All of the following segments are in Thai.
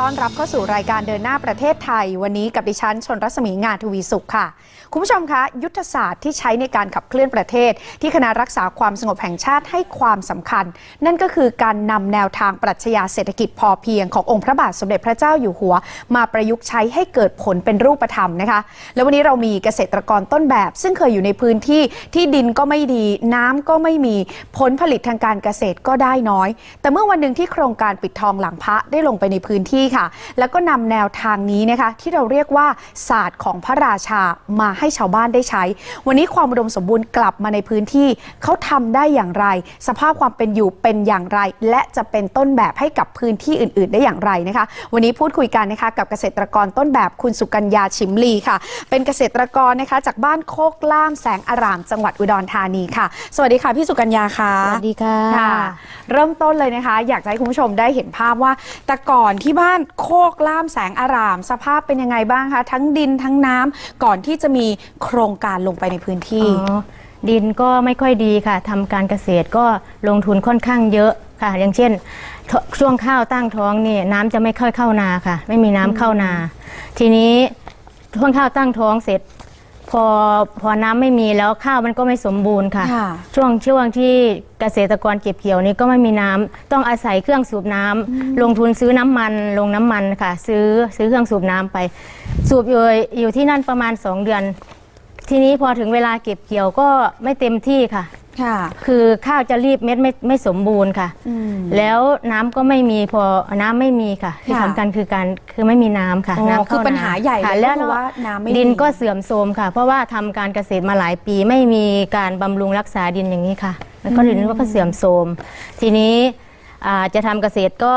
ต้อนรับเข้าสู่รายการเดินหน้าประเทศไทย วันนี้กับดิฉันชนรัศมีงานทวีสุขค่ะ คุณผู้ชมคะ ยุทธศาสตร์ที่ใช้ในการขับเคลื่อนประเทศ ที่คณะรักษาความสงบแห่งชาติให้ความสำคัญ นั่นก็คือการนำแนวทางปรัชญาเศรษฐกิจพอเพียงขององค์พระบาทสมเด็จพระเจ้าอยู่หัว มาประยุกต์ใช้ให้เกิดผลเป็นรูปธรรมนะคะ แล้ววันนี้เรามีเกษตรกรต้นแบบ ซึ่งเคยอยู่ในพื้นที่ที่ดินก็ไม่ดี น้ำก็ไม่มีผลผลิตทางการเกษตรก็ได้น้อย แต่เมื่อวันหนึ่งที่โครงการปิดทองหลังพระได้ลงไปในพื้นที่ค่ะ แล้วก็นำแนวทางนี้นะคะ ที่เราเรียกว่าศาสตร์ของพระราชามาให้ชาวบ้านได้ใช้ วันนี้ความอุดมสมบูรณ์กลับมาในพื้นที่เขาทำได้อย่างไร สภาพความเป็นอยู่เป็นอย่างไร และจะเป็นต้นแบบให้กับพื้นที่อื่น ๆ ได้อย่างไรนะคะ วันนี้พูดคุยกันนะคะกับเกษตรกรต้นแบบคุณสุกัญญาชิมลีค่ะ เป็นเกษตรกรนะคะ จากบ้านโคกล่ามแสงอาราม จังหวัดอุดรธานีค่ะ สวัสดีค่ะ พี่สุกัญญาค่ะสวัสดีค่ะค่ะเริ่มต้นเลยนะคะ อยากจะให้คุณผู้ชมได้เห็นภาพว่าแต่ก่อนที่บ้านโคกล่ามแสงอาราม สภาพเป็นยังไงบ้างคะ ทั้งดินทั้งน้ำก่อนที่จะมีโครงการลงไปในพื้นที่ อ๋อดินก็ไม่ค่อยดีค่ะทำการเกษตรก็ลงทุนค่อนข้างเยอะค่ะ อย่างเช่นทช่วงข้าวตั้งท้องนี่น้ำจะไม่ค่อยเข้านาค่ะ ไม่มีน้ำเข้านา ทีนี้ช่วงข้าวตั้งท้องเสร็จ พอพอน้ำไม่มีแล้วข้าวมันก็ไม่สมบูรณ์ค่ะ ค่ะ ช่วงช่วงที่เกษตรกรเก็บเกี่ยวนี้ก็ไม่มีน้ำต้องอาศัยเครื่องสูบน้ำลงทุนซื้อน้ำมันลงน้ำมันค่ะ ซื้อซื้อเครื่องสูบน้ำไป สูบอยู่อยู่ที่นั่นประมาณ 2 เดือน ทีนี้พอถึงเวลาเก็บเกี่ยวก็ไม่เต็มที่ค่ะ ค่ะคือข้าวจะรีบเม็ดไม่ไม่สมบูรณ์ค่ะ อืม แล้วน้ำก็ไม่มีพอน้ำไม่มีค่ะ ที่ค่ะสำคัญคือการคือไม่มีน้ำค่ะ อ๋อน้ำเข้าคือปัญหาใหญ่ค่ะเลยแล้วก็คือว่าน้ำไม่มี ดินก็เสื่อมโทรมค่ะ เพราะว่าทำการเกษตรมาหลายปีไม่มีการบำรุงรักษาดินอย่างนี้ค่ะ แล้วก็ดินก็เสื่อมโทรมทีนี้อ่าจะทำเกษตรก็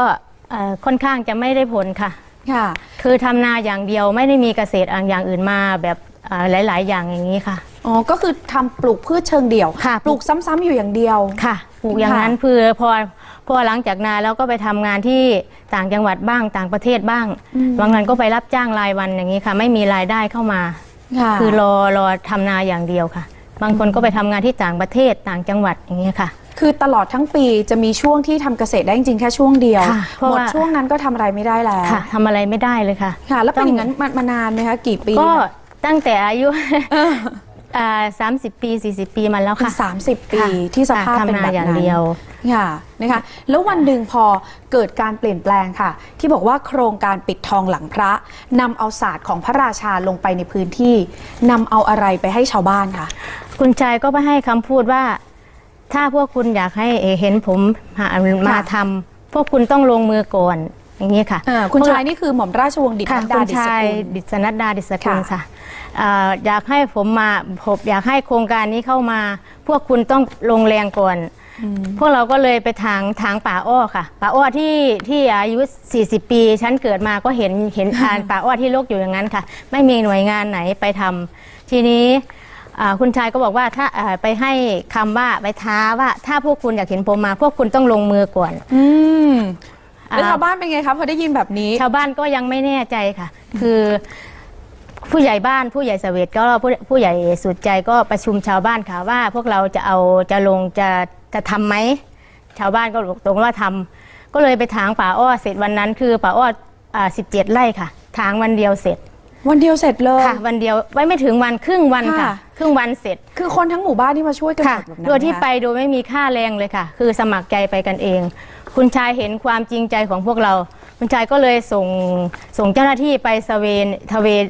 เอ่อค่อนข้างจะไม่ได้ผลค่ะ ค่ะ คือทำนาอย่างเดียวไม่ได้มีเกษตรอย่างอื่นมาแบบอ่าหลาย ๆ อย่างอย่างนี้ค่ะ อ๋อ ก็คือทำปลูกพืชเชิงเดี่ยว ค่ะ ปลูกซ้ำๆอยู่อย่างเดียว ค่ะปลูกอย่างนั้นค่ะคือพอพอหลังจากนาแล้วก็ไปทำงานที่ต่างจังหวัดบ้างต่างประเทศบ้างอืมบางงานก็ไปรับจ้างรายวันอย่างนี้ค่ะ ไม่มีรายได้เข้ามา ค่ะคือรอรอทำนาอย่างเดียวค่ะ บางคนก็ไปทำงานที่ต่างประเทศต่างจังหวัดอย่างนี้ยค่ะ คือตลอดทั้งปีจะมีช่วงที่ทำเกษตรได้จริงๆแค่ช่วงเดียว ค่ะเพราะหมดว่า ช่วงนั้นก็ทำอะไรไม่ได้แล้ว ค่ะทำอะไรไม่ได้เลยค่ะ ค่ะ แล้วเป็นต้องอย่างนั้นมามานานไหมคะ กี่ปีก็คะตั้งแต่อายุเออสามสิบปี 40 ปีมาแล้วคือค่ะสามสิบปีค่ะที่สภาพค่ะเป็นทำแบนาบอย่างนั้นเดียว ค่ะนะคะ แล้ววันหนึ่งพอเกิดการเปลี่ยนแปลงค่ะ ที่บอกว่าโครงการปิดทองหลังพระนำเอาศาสตร์ของพระราชาลงไปในพื้นที่นำเอาอะไรไปให้ชาวบ้านคะคุณชายก็ไปให้คำพูดว่า ถ้าพวกคุณอยากให้เห็นผมหามาทำพวกคุณต้องลงมือก่อน อย่างนี้ค่ะอ่าคุณพวกชายนี่คือหม่อมราชวงศ์ดิษค่ะฐ์ดาคุณดิษชายกุล ดิษนัดดาดิษกุลค่ะ ค่ะอ่าอยากให้ผมมาผมอยากให้โครงการนี้เข้ามา พวกคุณต้องลงแรงก่อน พวกเราก็เลยไปทางทางป่าอ้อค่ะ ป่าอ้อที่ที่อายุ 40 ปีฉันเกิดมาก็เห็นเห็น อ่านป่าอ้อที่รกอยู่อย่างนั้นค่ะ ไม่มีหน่วยงานไหนไปทำทีนี้อ่าคุณชายก็บอกว่าถ้าอ่าไปให้คำว่าไปท้าว่าถ้าพวกคุณอยากเห็นผมมา พวกคุณต้องลงมือก่อน อืมอ่า แล้วชาวบ้านเป็นไงคะพอได้ยินแบบนี้ ชาวบ้านก็ยังไม่แน่ใจค่ะ คือผู้ใหญ่บ้านผู้ใหญ่เสวตก็ผู้ผู้ใหญ่สุดใจก็ประชุมชาวบ้านค่ะว่า พวกเราจะเอาจะลงจะจะทำไหมชาวบ้านก็ตกลงว่าทำก็เลยไปถางป่าอ้อเสร็จวันนั้นคือป่าอ้ออ่าสิบเจ็ดไร่ค่ะถางวันเดียวเสร็จวันเดียวเสร็จเลย ค่ะ วันเดียวไว้ไม่ถึงวันครึ่งวันค่ะ ค่ะ ครึ่งวันเสร็จ คือคนทั้งหมู่บ้านที่มาช่วยกันหค่ะมดแบบนั้นโดยที่หมคะ ไปโดยไม่มีค่าแรงเลยค่ะ คือสมัครใจไปกันเอง คุณชายเห็นความจริงใจของพวกเรา คุณชายก็เลยส่งส่งเจ้าหน้าที่ไปสเวนทเวน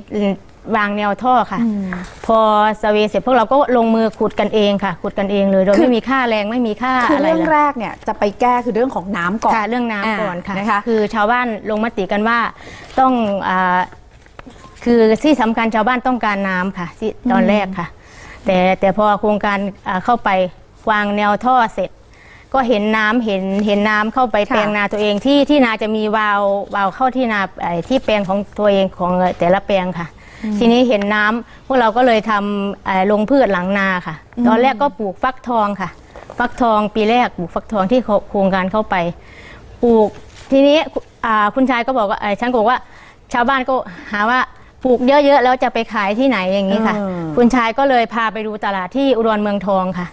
วางแนวท่อค่ะอืมพอสเวนเสร็จพวกเราก็ลงมือขุดกันเองค่ะ ขุดกันเองเลยโดยคือไม่มีค่าแรงไม่มีค่าคืออะไรเรื่องเลยแรกเนี่ยจะไปแก้คือเรื่องของน้ำก่อนค่ะเรื่องน้ำก่อนค่ะนะคะคือชาวบ้านลงมติกันว่าต้องอาคือที่สำคัญชาวบ้านต้องการน้ำค่ะที่ตอนแรกค่ะ แต่แต่พอโครงการอ่าเข้าไปวางแนวท่อเสร็จ ก็เห็นน้ำเห็นเห็นน้ำเข้าไปค่ะแปลงนาตัวเองที่ที่นาจะมีวาล์ววาล์วเข้าที่นาไอ้ที่แปลงของตัวเองของแต่ละแปลงค่ะ ทีนี้เห็นน้ำพวกเราก็เลยทำเอ่อลงพืชหลังนาค่ะ ตอนแรกก็ปลูกฟักทองค่ะ ฟักทองปีแรกปลูกฟักทองที่โครงการเข้าไป ปลูกทีนี้อ่าคุณชายก็บอกว่าเอ่อฉันก็บอกว่า ชาวบ้านก็หาว่าปลูกเยอะๆแล้วจะไปขายที่ไหนอย่างนี้ค่ะเออคุณชายก็เลยพาไปดูตลาดที่อุดรเมืองทองค่ะ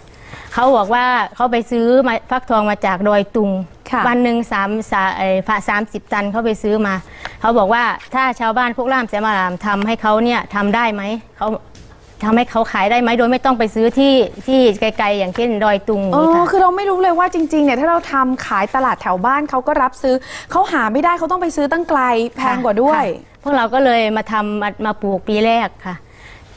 เขาบอกว่าเขาไปซื้อมาฟักทองมาจากดอยตุง ค่ะวันหนึ่งสามสาเอ่อฝาสามสิบตันเขาไปซื้อมา เขาบอกว่าถ้าชาวบ้านพวกล่ามแสมารามทำให้เขาเนี่ยทำได้ไหมเขาทำให้เขาขายได้ไหมโดยไม่ต้องไปซื้อที่ที่ไกลๆ อย่างเช่นดอยตุงเอนี่อค่ะ คือเราไม่รู้เลยว่าจริงๆเนี่ยถ้าเราทำขายตลาดแถวบ้านเขาก็รับซื้อ เขาหาไม่ได้เขาต้องไปซื้อตั้งไกลแพงกว่าด้วย ค่ะพวกเราก็เลยมาทำมามาปลูกปีแรกค่ะ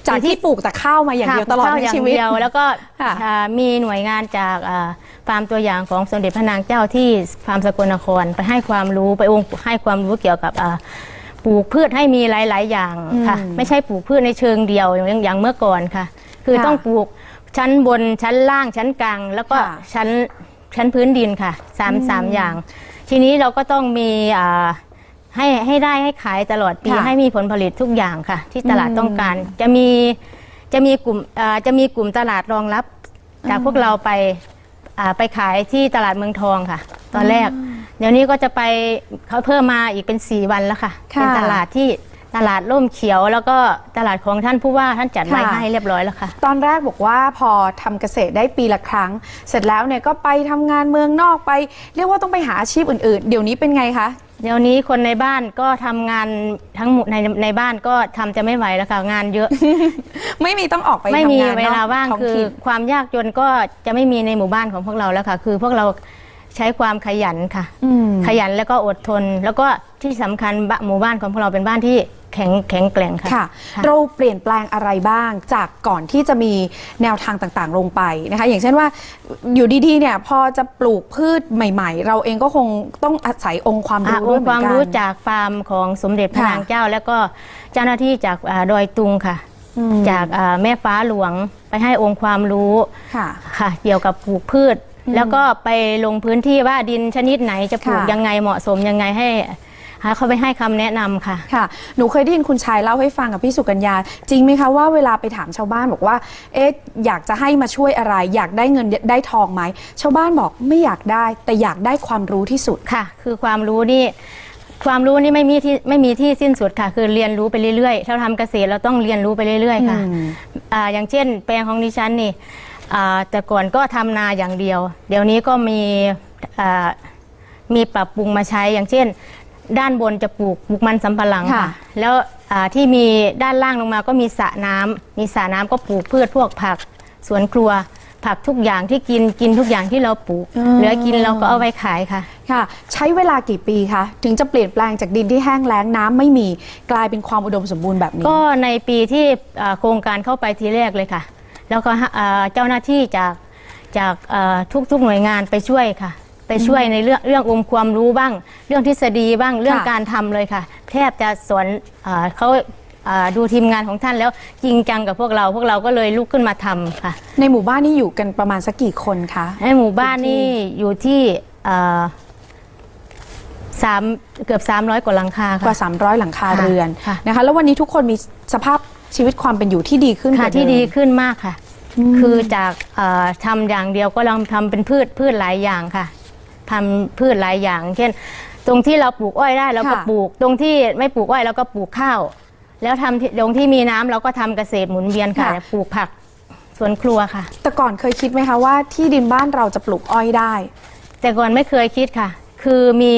จากที่ปลูกแต่ข้าวมาอย่างเดียวค่ะตลอดข้ทั้งย่าชีวิตเดียวแล้วก็ค่ะอ่ามีหน่วยงานจากอ่าฟาร์มตัวอย่างของสมเด็จพระนางเจ้าที่ฟาร์มสกลนครไปให้ความรู้ไปองค์ให้ความรู้เกี่ยวกับอ่าปลูกพืชให้มีหลาย ๆ อย่างค่ะอืมไม่ใช่ปลูกพืชในเชิงเดียวอย่างอย่างเมื่อก่อนค่ะ คือค่ะต้องปลูกชั้นบนชั้นล่างชั้นกลาง แล้วก็ค่ะชั้นชั้นพื้นดินค่ะสามสามอย่าง ทีนี้เราก็ต้องมีอ่า ให้ให้ได้ให้ขายตลอดปีค่ะให้มีผลผลิตทุกอย่างค่ะ ที่ตลาดอืมต้องการ จะมีจะมีกลุ่มอ่าจะมีกลุ่มตลาดรองรับ จากพวกเราไปอ่าไปขายที่ตลาดเมืองทองค่ะ ตอนแรก เดี๋ยวนี้ก็จะไปเขาเพิ่มมาอีกเป็น 4 วันแล้วค่ะ ค่ะเป็นตลาดที่ตลาดร่มเขียวแล้วก็ตลาดของท่านผู้ว่าท่านจัดไว้ค่ะ ให้เรียบร้อยแล้วค่ะ ตอนแรกบอกว่าพอทำเกษตรได้ปีละครั้ง เสร็จแล้วเนี่ยก็ไปทำงานเมืองนอกไป เรียกว่าต้องไปหาอาชีพอื่นๆ เดี๋ยวนี้เป็นไงคะ เดี๋ยวนี้คนในบ้านก็ทำงานทั้งหมดในในบ้านก็ทำจะไม่ไหวแล้วค่ะงานเยอะ ไม่มีต้องออกไปไม่ทำมีงานเวนอกลาว่างท้องคือถิ่นความยากจนก็จะไม่มีในหมู่บ้านของพวกเราแล้วค่ะ คือพวกเราใช้ความขยันค่ะ อืมขยันแล้วก็อดทน แล้วก็ที่สำคัญบะหมู่บ้านของพวกเราเป็นบ้านที่ แข็งแข็งแกร่งค่ะค่ะ ค่ะ เราเปลี่ยนแปลงอะไรบ้างจากก่อนที่จะมีแนวทางต่างๆ ลงไปนะคะ อย่างเช่นว่าอยู่ดีๆเนี่ยพอจะปลูกพืชใหม่ ๆ เราเองก็คงต้องอาศัยองค์ความอะรู้อด้วยงเหค์มืคอวามนกันรู้จากฟาร์มของสมเด็จพระค่ะนางเจ้า แล้วก็เจ้าหน้าที่จากอ่าดอยตุงค่ะอืมจากอ่าแม่ฟ้าหลวงไปให้องค์ความรู้ค่ะค่ะเกี่ยวกับปลูกพืช แล้วก็ไปลงพื้นที่ว่าดินชนิดไหนจะปลูกค่ะยังไงเหมาะสมยังไงให้ หาเขาไปให้คำแนะนำค่ะ ค่ะ หนูเคยได้ยินคุณชายเล่าให้ฟังกับพี่สุกัญญา จริงไหมคะว่าเวลาไปถามชาวบ้านบอกว่า เอ๊ะ อยากจะให้มาช่วยอะไร อยากได้เงินได้ทองไหม ชาวบ้านบอกไม่อยากได้ แต่อยากได้ความรู้ที่สุด ค่ะ คือความรู้นี่ ความรู้นี่ไม่มีที่ไม่มีที่สิ้นสุดค่ะ คือเรียนรู้ไปเรื่อยๆถ้าทำเกษตรเราต้องเรียนรู้ไปเรื่อยๆค่ะอืมอ่าอย่างเช่น แปลงของดิฉันนี่อ่าแต่ก่อนก็ทำนาอย่างเดียว เดี๋ยวนี้ก็มีอ่ามีปรับปรุงมาใช้อย่างเช่น ด้านบนจะปลูกปลูกมันสำปะหลังค่ะ ค่ะ แล้วอ่าที่มีด้านล่างลงมาก็มีสระน้ำมีสระน้ำก็ปลูกพืชพวกผักสวนครัว ผักทุกอย่างที่กินกินทุกอย่างที่เราปลูกเหลือกินเราก็เอาไว้ขายค่ะ ค่ะ ใช้เวลากี่ปีคะถึงจะเปลี่ยนแปลงจากดินที่แห้งแล้งน้ำไม่มีกลายเป็นความอุดมสมบูรณ์แบบนี้ ก็ในปีที่อ่าโครงการเข้าไปทีแรกเลยค่ะ แล้วก็อ่าเจ้าหน้าที่จากจากอ่าทุกๆหน่วยงานไปช่วยค่ะ ไปช่วยในเรื่องเรื่ององค์ความรู้บ้าง เรื่องทฤษฎีบ้างเรื่องค่ะ การทำเลยค่ะ แทบจะสอนอาเขาอ่าดูทีมงานของท่านแล้วจริงจังกับพวกเราพวกเราก็เลยลุกขึ้นมาทำค่ะ ในหมู่บ้านนี่อยู่กันประมาณสักกี่คนคะ ในหมู่บ้านนี่อยู่ที่อ่าสามเกือบ 300 กว่าหลังคากว่า ค่ะ 300 หลังคาค่ะเรือนค่ะ นะคะ แล้ววันนี้ทุกคนมีสภาพชีวิตความเป็นอยู่ที่ดีขึ้นกค่ะว่าเดิมที่ดีขึ้นมากค่ะอืมคือจากเอ่อทำอย่างเดียวก็ลองทำเป็นพืชพืชหลายอย่างค่ะ ทำพืชหลายอย่าง เช่น ตรงที่เราปลูกอ้อยได้เราก็ค่ะ ปลูก ตรงที่ไม่ปลูกอ้อยเราก็ปลูกข้าว แล้วทำที่ตรงที่มีน้ำเราก็ทำเกษตรหมุนเวียนค่ะค่ะ ปลูกผักสวนครัวค่ะ แต่ก่อนเคยคิดไหมคะว่าที่ดินบ้านเราจะปลูกอ้อยได้ แต่ก่อนไม่เคยคิดค่ะ คือมี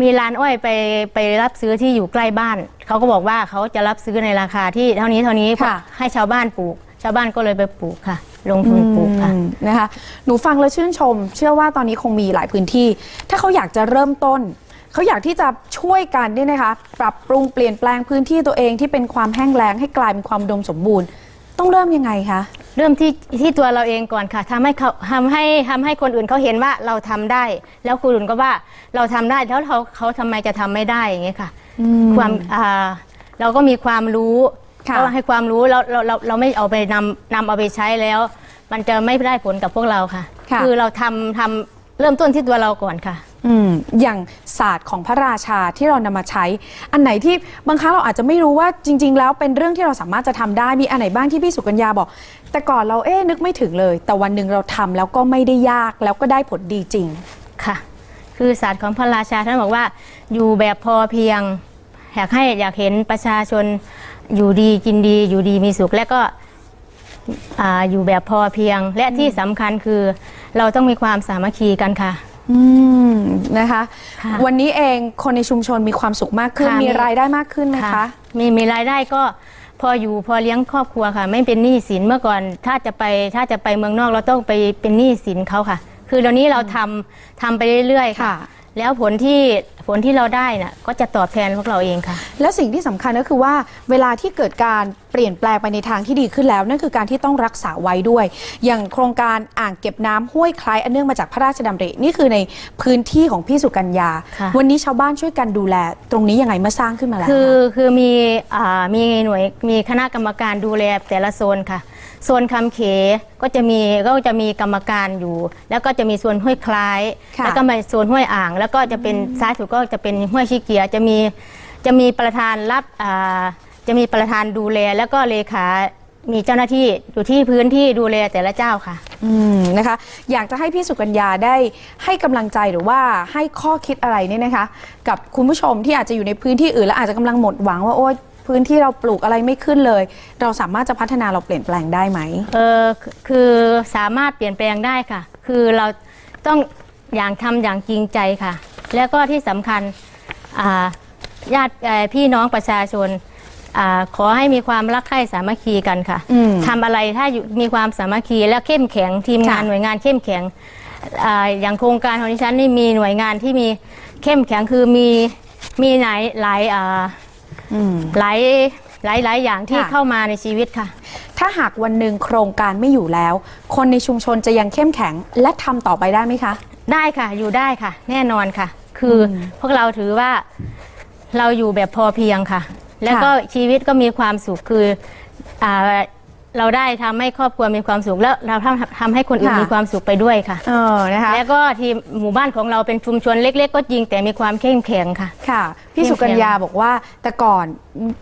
มีร้านอ้อยไปไปรับซื้อที่อยู่ใกล้บ้าน เขาก็บอกว่าเขาจะรับซื้อในราคาที่เท่านี้เท่านี้ค่ะ ให้ชาวบ้านปลูก ชาวบ้านก็เลยไปปลูกค่ะ ลงทุนปลูกค่ะ อืมนะคะ หนูฟังแล้วชื่นชม เชื่อว่าตอนนี้คงมีหลายพื้นที่ ถ้าเขาอยากจะเริ่มต้น เขาอยากที่จะช่วยกันเนี่ยนะคะ ปรับปรุงเปลี่ยนแปลงพื้นที่ตัวเองที่เป็นความแห้งแล้งให้กลายเป็นความอุดมสมบูรณ์ ต้องเริ่มยังไงคะ เริ่มที่ที่ตัวเราเองก่อนค่ะทำให้เขาทำให้ทำให้คนอื่นเขาเห็นว่าเราทำได้ แล้วคนอื่นก็ว่าเราทำได้แล้วเขาเขาทำไมจะทำไม่ได้อย่างเงี้ยค่ะ ความอ่าเราก็มีความรู้ ค่ะก็ให้ความรู้แล้วเราเราเราไม่เอาไปนำนำเอาไปใช้แล้ว มันจะไม่ได้ผลกับพวกเราค่ะ ค่ะอเราทำทำเริ่มต้นที่ตัวเราก่อนค่ะ อืมอย่างศาสตร์ของพระราชาที่เรานำมาใช้ อันไหนที่บางครั้งเราอาจจะไม่รู้ว่าจริง ๆ แล้วเป็นเรื่องที่เราสามารถจะทำได้มีอันไหนบ้างที่พี่สุกัญญาบอก แต่ก่อนเราเอ๊ะนึกไม่ถึงเลย แต่วันหนึ่งเราทำแล้วก็ไม่ได้ยากแล้วก็ได้ผลดีจริง ค่ะ คือศาสตร์ของพระราชาท่านบอกว่าอยู่แบบพอเพียง อยากให้อยากเห็นประชาชน อยู่ดีกินดีอยู่ดีมีสุขและก็อ่าอยู่แบบพอเพียง และที่สำคัญคือ เราต้องมีความสามัคคีกันค่ะ อืมนะคะ ค่ะ วันนี้เองคนในชุมชนมีความสุขมากขึ้น ค่ะมีมีรายได้มากขึ้นไหมคะ มีมีรายได้ก็พออยู่พอเลี้ยงครอบครัวค่ะ ไม่เป็นหนี้สินเมื่อก่อน ถ้าจะไปถ้าจะไปเมืองนอกเราต้องไปเป็นหนี้สินเขาค่ะ คือเดี๋ยวนี้เราทำทำไปเรื่อยๆค่ะ ค่ะ แล้วผลที่ผลที่เราได้น่ะก็จะตอบแทนพวกเราเองค่ะ และสิ่งที่สำคัญก็คือว่าเวลาที่เกิดการเปลี่ยนแปลงไปในทางที่ดีขึ้นแล้ว นั่นคือการที่ต้องรักษาไว้ด้วย อย่างโครงการอ่างเก็บน้ำห้วยคล้ายอันเนื่องมาจากพระราชดำรินี่คือในพื้นที่ของพี่สุกัญญา ค่ะ วันนี้ชาวบ้านช่วยกันดูแล ตรงนี้ยังไงเมื่อสร้างขึ้นมาแล้วคือคะคือมีอ่ามีหน่วยมีคณะกรรมการดูแลแต่ละโซนค่ะ โซนคำเขก็จะมีก็จะมีกรรมการอยู่ แล้วก็จะมีโซนห้วยคล้าย ค่ะแล้วก็มาโซนห้วยอ่าง แล้วก็จะเป็นซ้ายสุดก็จะเป็นห้วยชิเกียจะมีจะมีประธานรับอ่าจะมีประธานดูแล แล้วก็เลขา มีเจ้าหน้าที่อยู่ที่พื้นที่ดูแลแต่ละเจ้าค่ะ อืมนะคะ อยากจะให้พี่สุกัญญาได้ให้กำลังใจหรือว่าให้ข้อคิดอะไรเนี่ยนะคะ กับคุณผู้ชมที่อาจจะอยู่ในพื้นที่อื่นและอาจจะกำลังหมดหวังว่าโอ๊ย พื้นที่เราปลูกอะไรไม่ขึ้นเลย เราสามารถจะพัฒนาเราเปลี่ยนแปลงได้ไหม เออคือคือสามารถเปลี่ยนแปลงได้ค่ะ คือเราต้องอย่างทำอย่างจริงใจค่ะ แล้วก็ที่สำคัญอ่าญาติเอ่อพี่น้องประชาชนอาขอให้มีความรักใคร่สามัคคีกันค่ะอืมทำอะไรถ้าอยู่มีความสามัคคีและเข้มแข็งทีมงานค่ะ หน่วยงานเข้มแข็งอาอย่างโครงการของดิฉันนี่มีหน่วยงานที่มีเข้มแข็งคือมีมีหลายหลายอ่าอืม หลายหลายหลายอย่างที่ค่ะ เข้ามาในชีวิตค่ะ ถ้าหากวันหนึ่งโครงการไม่อยู่แล้ว คนในชุมชนจะยังเข้มแข็งและทำต่อไปได้ไหมคะ ได้ค่ะอยู่ได้ค่ะ แน่นอนค่ะ คืออพวกเราถือว่าเราอยู่แบบพอเพียงค่ะ แล้วก็ชีวิตก็มีความสุขคืออ่า เราได้ทำให้ครอบครัวมีความสุขแล้วเราทำทำให้คนอื่นค่ะ มีความสุขไปด้วยค่ะ เออนะคะแล้วก็ทีมหมู่บ้านของเราเป็นชุมชนเล็ก ๆ ก็จริงแต่มีความเข้มแข็งค่ะ ค่ะ พี่สุกัญญาบอกว่าแต่ก่อน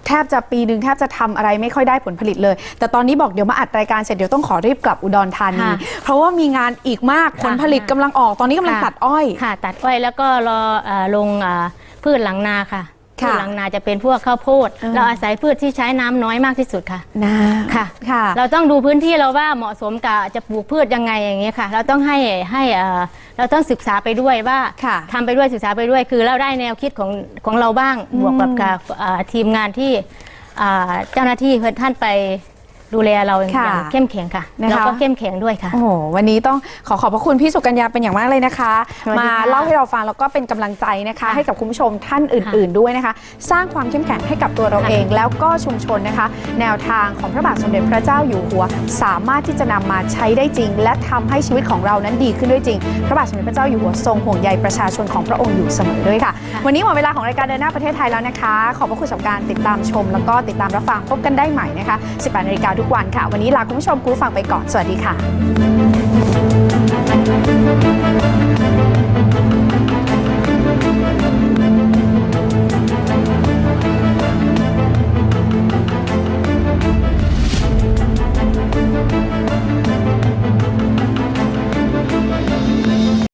แทบจะปีหนึ่งแทบจะทำอะไรไม่ค่อยได้ผลผลิตเลย แต่ตอนนี้บอกเดี๋ยวมาอัดรายการเสร็จเดี๋ยวต้องขอรีบกลับอุดรธานี ค่ะเพราะว่ามีงานอีกมากผลผลิตกำลังออกตอนนี้กำลังค่ะ ตัดอ้อย ค่ะ ตัดอ้อยแล้วก็รออ่าลงอ่าพืชหลังนาค่ะค่ะ พืชหลังนาจะเป็นพวกข้าวโพดอ่าเราอาศัยพืชที่ใช้น้ำน้อยมากที่สุดค่ะนะค่ะค่ะ เราต้องดูพื้นที่เราว่าเหมาะสมกับจะปลูกพืชยังไงอย่างเงี้ยค่ะ เราต้องให้ให้เอ่อเราต้องศึกษาไปด้วยว่าค่ะทำไปด้วยศึกษาไปด้วยคือเราได้แนวคิดของของเราบ้างบวกกับกับเอ่อทีมงานที่อ่าเจ้าหน้าที่เพื่อนท่านไป ดูแลเราอย่างค่ะเข้มแข็งค่ะนะคะเราก็เข้มแข็งด้วยค่ะ โอ้โหวันนี้ต้องขอขอบพระคุณพี่สุกัญญาเป็นอย่างมากเลยนะคะ สวัสดีมาค่ะเล่าให้เราฟังแล้วก็เป็นกำลังใจนะคะ ค่ะให้กับคุณผู้ชมท่านอื่น ๆ ด้วยนะคะ สร้างความเข้มแข็งให้กับตัวเราค่ะ เอง แล้วก็ชุมชนนะคะ แนวทางของพระบาทสมเด็จพระเจ้าอยู่หัว สามารถที่จะนำมาใช้ได้จริง และทำให้ชีวิตของเรานั้นดีขึ้นด้วยจริง พระบาทสมเด็จพระเจ้าอยู่หัวทรงห่วงใยประชาชนของพระองค์อยู่เสมอด้วยค่ะ วันนี้หมดเวลาของรายการเดินหน้าประเทศไทยแล้วนะคะ ขอบพระคุณสำหรับการติดตามชม แล้วก็ติดตามรับฟังพบกันได้ใหม่นะคะ 18นาฬิกาทุกวันค่ะ วันนี้ลาคุณผู้ชมคุณฟังไปก่อน สวัสดีค่ะ